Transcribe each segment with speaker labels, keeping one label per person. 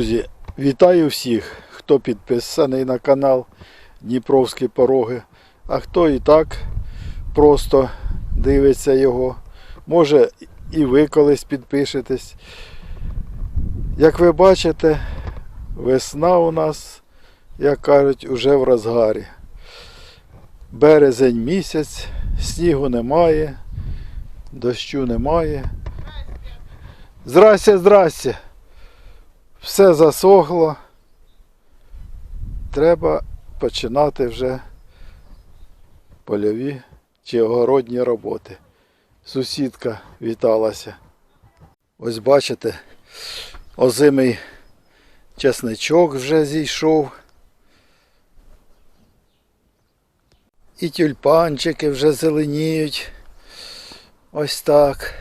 Speaker 1: Друзі, вітаю всіх, хто підписаний на канал Дніпровські Пороги, а хто і так просто дивиться його. Може і ви колись підпишетесь. Як ви бачите, весна у нас, як кажуть, уже в розгарі. Березень місяць, снігу немає, дощу немає. Здрасте, здрасте. Все засохло. Треба починати вже польові чи огородні роботи. Сусідка віталася. Ось бачите, озимий чесничок вже зійшов. І тюльпанчики вже зеленіють. Ось так.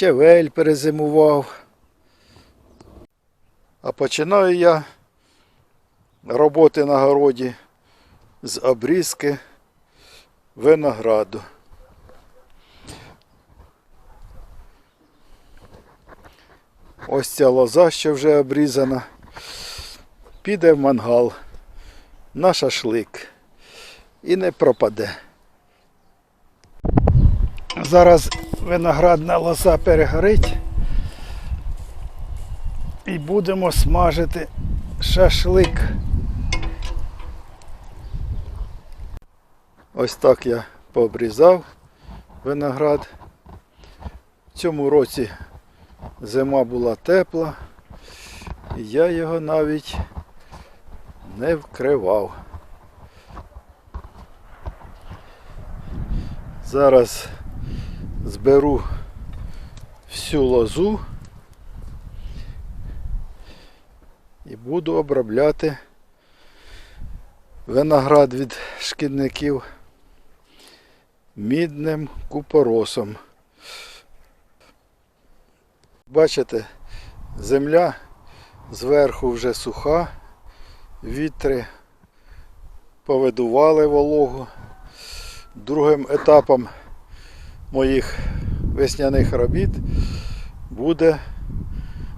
Speaker 1: Щавель перезимував. А починаю я роботи на городі з обрізки винограду. Ось ця лоза, що вже обрізана, піде в мангал на шашлик і не пропаде. Зараз виноградна лоза перегорить і будемо смажити шашлик. Ось так я пообрізав виноград. В цьому році зима була тепла, і я його навіть не вкривав. Зараз зберу всю лозу і буду обробляти виноград від шкідників мідним купоросом. Бачите, земля зверху вже суха, вітри повидували вологу. Другим етапом моїх весняних робіт буде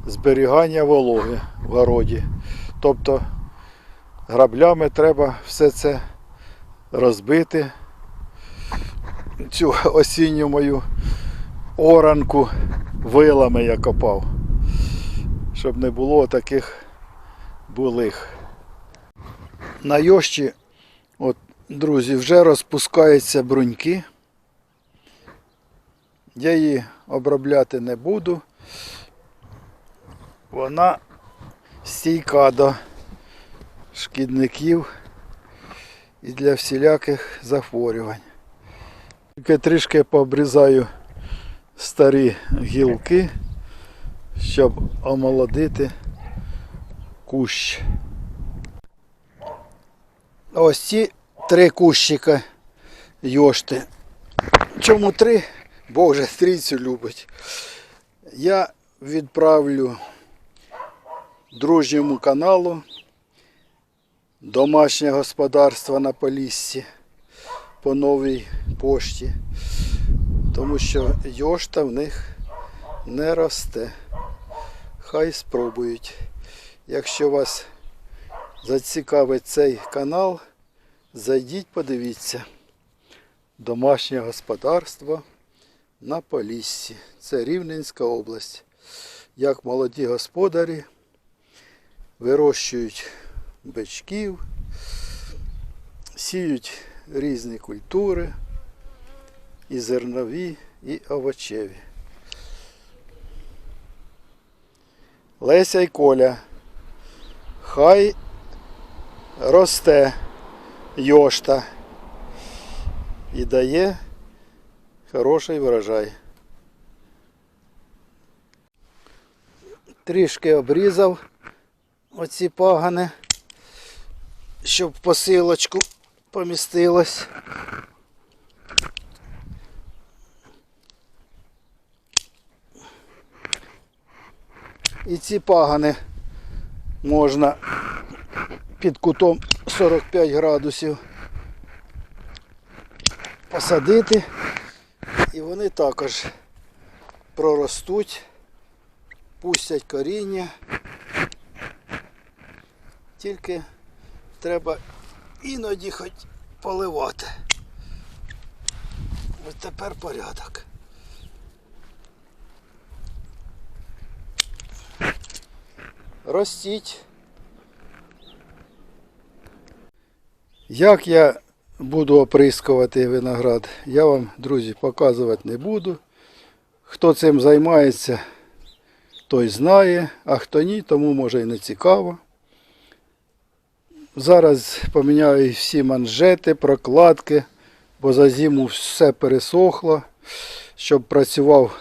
Speaker 1: зберігання вологи в городі. Тобто граблями треба все це розбити. Цю осінню мою оранку вилами я копав, щоб не було таких булих. На йощі, от, друзі, вже розпускаються бруньки. Я її обробляти не буду. Вона стійка до шкідників і для всіляких захворювань. Тільки трішки пообрізаю старі гілки, щоб омолодити кущ. Ось ці три кущика йошти. Чому три? Боже, стрільцю любить. Я відправлю дружньому каналу Домашнє господарство на Поліссі по новій пошті. Тому що йошта в них не росте. Хай спробують. Якщо вас зацікавить цей канал, зайдіть, подивіться. Домашнє господарство на Поліссі. Це Рівненська область. Як молоді господарі вирощують бичків, сіють різні культури, і зернові, і овочеві. Леся і Коля. Хай росте йошта і дає хороший врожай. Трішки обрізав оці пагани, щоб посилочку помістилось. І ці пагани можна під кутом 45 градусів посадити. І вони також проростуть, пустять коріння. Тільки треба іноді хоч поливати. Ось тепер порядок. Ростіть. Як я буду оприскувати виноград, я вам, друзі, показувати не буду. Хто цим займається, той знає, а хто ні, тому може і не цікаво. Зараз поміняю всі манжети, прокладки, бо за зиму все пересохло. Щоб працював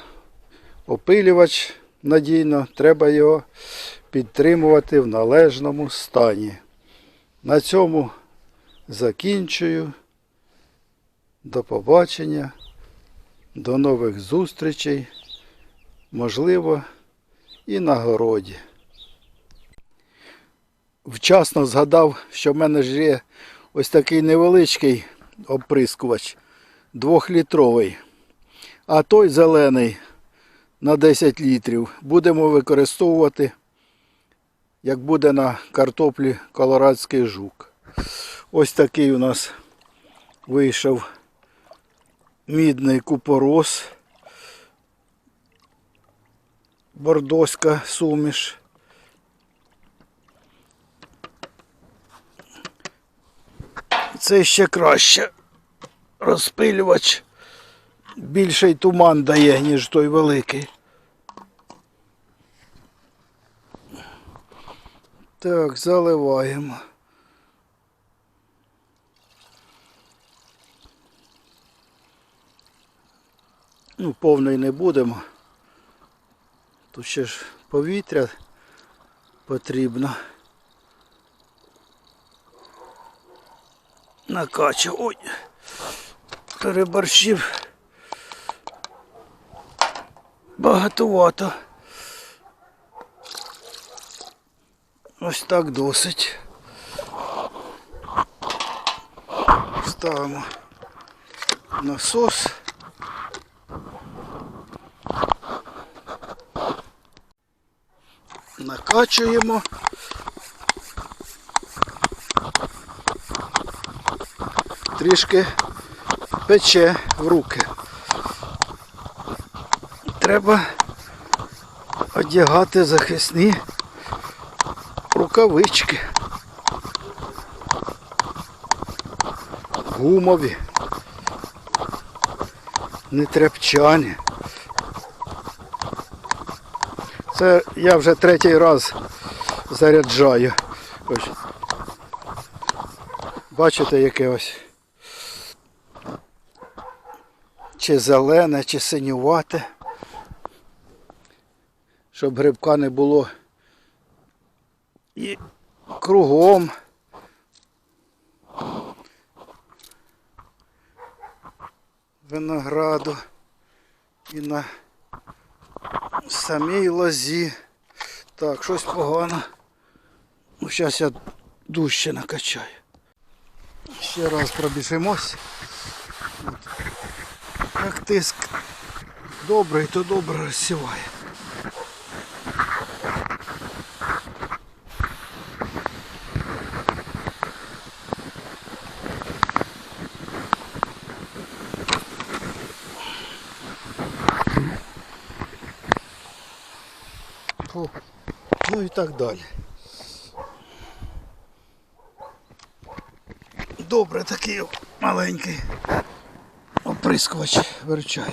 Speaker 1: опилювач надійно, треба його підтримувати в належному стані. На цьому закінчую. До побачення, до нових зустрічей, можливо, і на городі. Вчасно згадав, що в мене ж є ось такий невеличкий оприскувач, двохлітровий, а той зелений на 10 літрів будемо використовувати, як буде на картоплі колорадський жук. Ось такий у нас вийшов мідний купорос, бордоська суміш. Це ще краще. Розпилювач більший туман дає, ніж той великий. Так, заливаємо. Ну, повний не будемо. Тут ще ж повітря потрібно. Накачав. Ой. Переборщив. Багатовато. Ось так досить. Ставимо насос. Накачуємо. Трішки пече в руки. Треба одягати захисні рукавички. Гумові, нетряпчані. Це я вже третій раз заряджаю. Ось. Бачите, яке ось. Чи зелене, чи синювате. Щоб грибка не було і кругом. Винограду і на самій лозі. Так, щось погано. Ну, зараз я дужче накачаю. Ще раз пробіжимось. Як тиск добрий, то добре розсіває. О, Ну і так далі. Добре такий маленький оприскувач виручає.